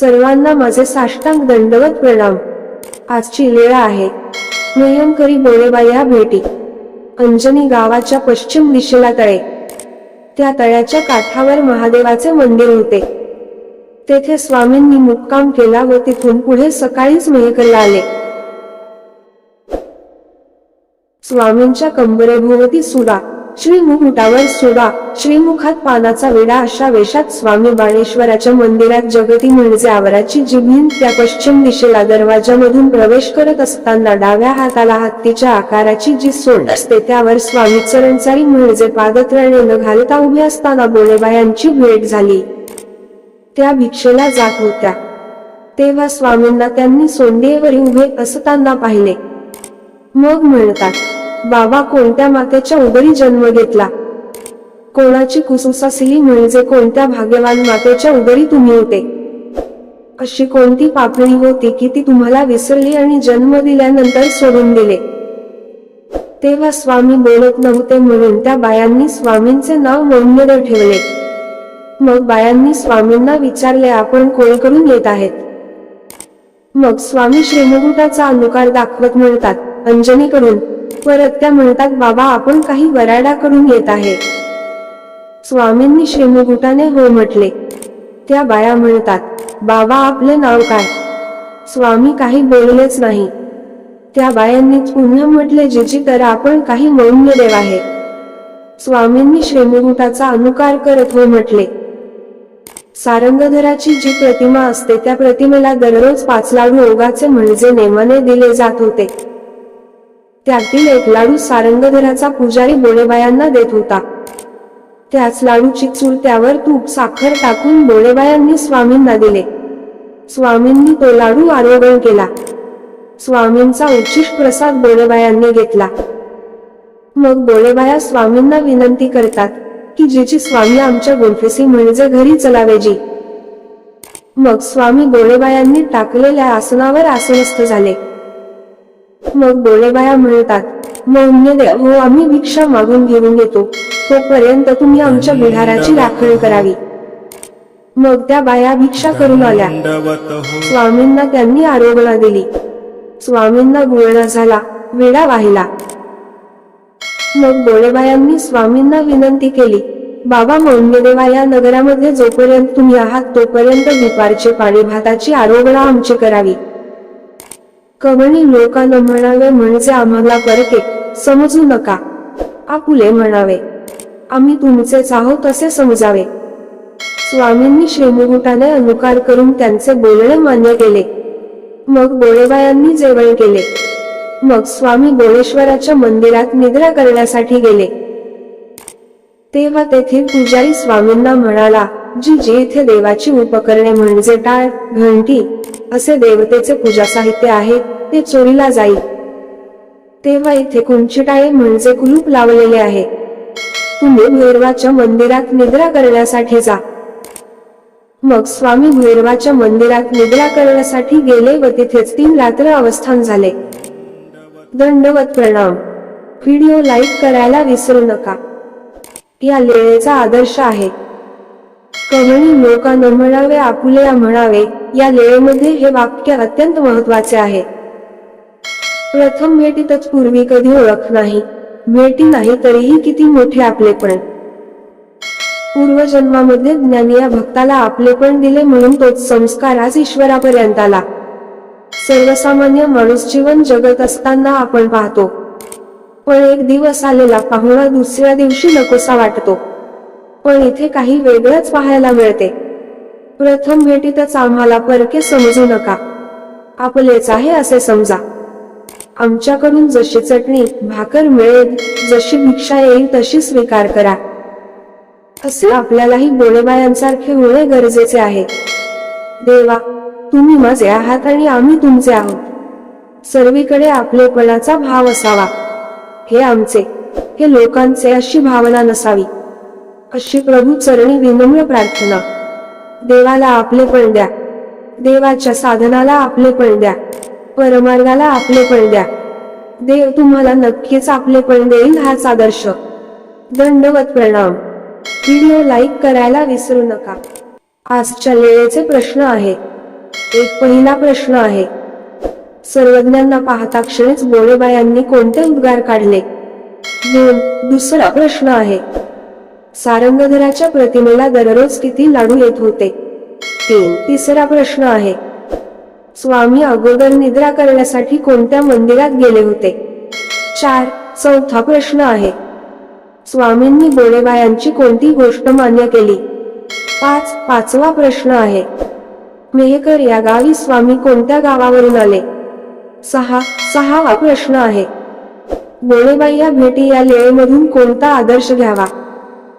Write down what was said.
सर्वांना माझे साष्टांग दंडवत प्रणाम. आजची वेळ आहे. भयंकरी बोळेबाई भेटी. अंजनी गावाच्या पश्चिम दिशेला तळे. त्या तळ्याच्या काठावर महादेवाचे मंदिर होते. तेथे स्वामींनी मुक्काम केला व तिथून पुढे सकाळीच मेहकरला आले. स्वामींच्या कंबरेभोवती सुरा श्रीमुख उठावर सोडा. श्रीमुखात पानाचा वेडा अशा वेशात स्वामी बाणेश्वराच्या मंदिरात जगती म्हणजे आवराची जिभीन त्या पश्चिम दिशेला दरवाजामधून प्रवेश करत असताना डाव्या हाताला हत्तीच्या आकाराची जी सोंड असते त्यावर स्वामी चरणचारी म्हणजे पादत्राणे न घालता उभे असताना बोळेबायांची भेट झाली. त्या भिक्षेला जात होत्या. तेव्हा स्वामींना त्यांनी सोंडेवरी उभे असताना पाहिले. मग म्हणतात बाबा कोणत्या मातेच्या उदरी जन्म घेतला? कोणाची कुसुसासिली असली म्हणजे कोणत्या भाग्यवान मातेच्या उदरी तुम्ही होते? अशी कोणती पापणी होती की ती तुम्हाला विसरली आणि जन्म दिल्यानंतर सोडून दिले? तेव्हा स्वामी बोलत नव्हते म्हणून त्या बायांनी स्वामींचे नाव मौन्यदेव ठेवले. मग बायांनी स्वामींना विचारले आपण कोणकडून येत आहेत? मग स्वामी श्रीमुकुटाचा अनुकार दाखवत म्हणतात अंजनीकडून. परत त्या म्हणतात बाबा आपण काही वराडाकडून येत आहे. स्वामींनी श्रीमुकुटाने हो म्हटले. त्या बाया म्हणतात बाबा आपले नाव काय? स्वामी काही बोललेच नाही. त्या बायांनीच पुन्हा म्हटले जिजी तर आपण काही मौन्य देव आहे. स्वामींनी श्रीमुकुटाचा अनुकार करत हो म्हटले. सारंगधराची जी प्रतिमा असते त्या प्रतिमेला दररोज पाच लाडू ओगाचे म्हणजे नेमाने दिले जात होते. त्यातील एक लाडू सारंगधराचा पुजारी बोळेबायांना देत होता. त्याच लाडूची चूल त्यावर तूप साखर टाकून बोळेबायांनी स्वामींना दिले. स्वामींनी तो लाडू आरोग्य केला. स्वामींचा उच्चिष्ट प्रसाद बोळेबायांनी घेतला. मग बोळेबाया स्वामींना विनंती करतात की जिची स्वामी आमच्या गुंफेसी म्हणजे घरी चलावे जी. मग स्वामी बोळेबायांनी टाकलेल्या आसनावर आसनस्थ झाले. मग बोळेबाया म्हणतात मौन्यदेव हो आम्ही भिक्षा मागून घेऊन येतो. तोपर्यंत तुम्ही आमच्या बिहाराची राखण करावी. मग त्या बाया भिक्षा करून आल्या. हो स्वामींना त्यांनी आरोग्य दिली. स्वामींना गुळणा झाला वेडा वाहिला. मग बोळेबायांनी स्वामींना विनंती केली बाबा मौन्यदेवा या नगरामध्ये जोपर्यंत तुम्ही आहात तोपर्यंत दुपारचे पाणी भाताची आरोग्य आमची करावी. कवणी लोकांना म्हणावे म्हणजे आम्हाला परके समजू नका. आपुले म्हणावे आम्ही तुमचेच आहोत असे समजावे. स्वामींनी श्रीमुकुटाने अनुकार करून त्यांचे बोलणे मान्य केले. मग बोळेबायांनी जेवण केले. मग स्वामी बोळेश्वराच्या मंदिरात निद्रा करण्यासाठी गेले. तेव्हा तेथील पुजारी स्वामींना म्हणाला जी जी इथे देवाची उपकरणे म्हणजे टाळ घंटी असे देवतेचे पूजा साहित्य आहे ते चोरीला जाईल तेव्हा इथे कुंची टाळे म्हणजे कुलूप लावलेले आहे? तुम्ही भैरवाच्या मंदिरात निद्रा करण्यासाठी जा. मग स्वामी भैरवाच्या मंदिरात निद्रा करण्यासाठी गेले व तिथेच तीन रात्र अवस्थान झाले. दंडवत प्रणाम. व्हिडिओ लाईक करायला विसरू नका. या लेळेचा आदर्श आहे. कवणी लोकांना म्हणावे आपुलया म्हणावे या लेळेमध्ये हे वाक्य अत्यंत महत्त्वाचे आहे. प्रथम भेटीतच पूर्वी कधी ओळख नाही. भेटी नाही तरीही किती मोठे आपलेपण. पूर्वजन्मामध्ये ज्ञानी या भक्ताला आपलेपण दिले म्हणून तोच संस्कार आज ईश्वरापर्यंत आला. सर्वसामान्य माणूस जीवन जगत असताना आपण पाहतो. पण एक दिवस आलेला पाहुणा दुसऱ्या दिवशी नकोसा वाटतो. पण इथे काही वेगळंच पाहायला मिळते. प्रथम भेटीतच आम्हाला परके समजू नका. आपलेच आहे असे समजा. आमच्याकडून जशी चटणी भाकर मिळेल जशी भिक्षा येईल तशी स्वीकार करा. असे आपल्यालाही गोळेबायांसारखे होणे गरजेचे आहे. देवा तुम्ही माझे आहात आणि आम्ही तुमचे आहोत. सर्वीकडे आपलेपणाचा भाव असावा. हे आमचे हे लोकांचे अशी भावना नसावी. अशी प्रभू चरणी विनम्र प्रार्थना. देवाला आपले पण द्या. देवाच्या साधनाला आपले पण द्या. परमार्गाला आपले पण द्या. देव तुम्हाला नक्कीच आपले पण देईल हाच आदर्श. दंडवत प्रणाम. व्हिडिओ लाईक करायला विसरू नका. आजच्या लेळेचे प्रश्न आहे. एक पहिला प्रश्न आहे. सर्वज्ञांना पाहता क्षणीच गोळेबायांनी कोणते उद्गार काढले? दोन दुसरा प्रश्न आहे. सारंगधराच्या प्रतिमेला दररोज किती लाडू येत होते? तीन. तिसरा प्रश्न आहे. स्वामी अगोदर निद्रा करण्यासाठी कोणत्या मंदिरात गेले होते? चार. चौथा प्रश्न आहे. स्वामींनी गोळेबायांची कोणती गोष्ट मान्य केली? पाच. पाचवा प्रश्न आहे. मेहकर या गावी स्वामी कोणत्या गावावरून आले? सहा. सहावा प्रश्न आहे. गोळेबाई या भेटी या लेळेमधून कोणता आदर्श घ्यावा?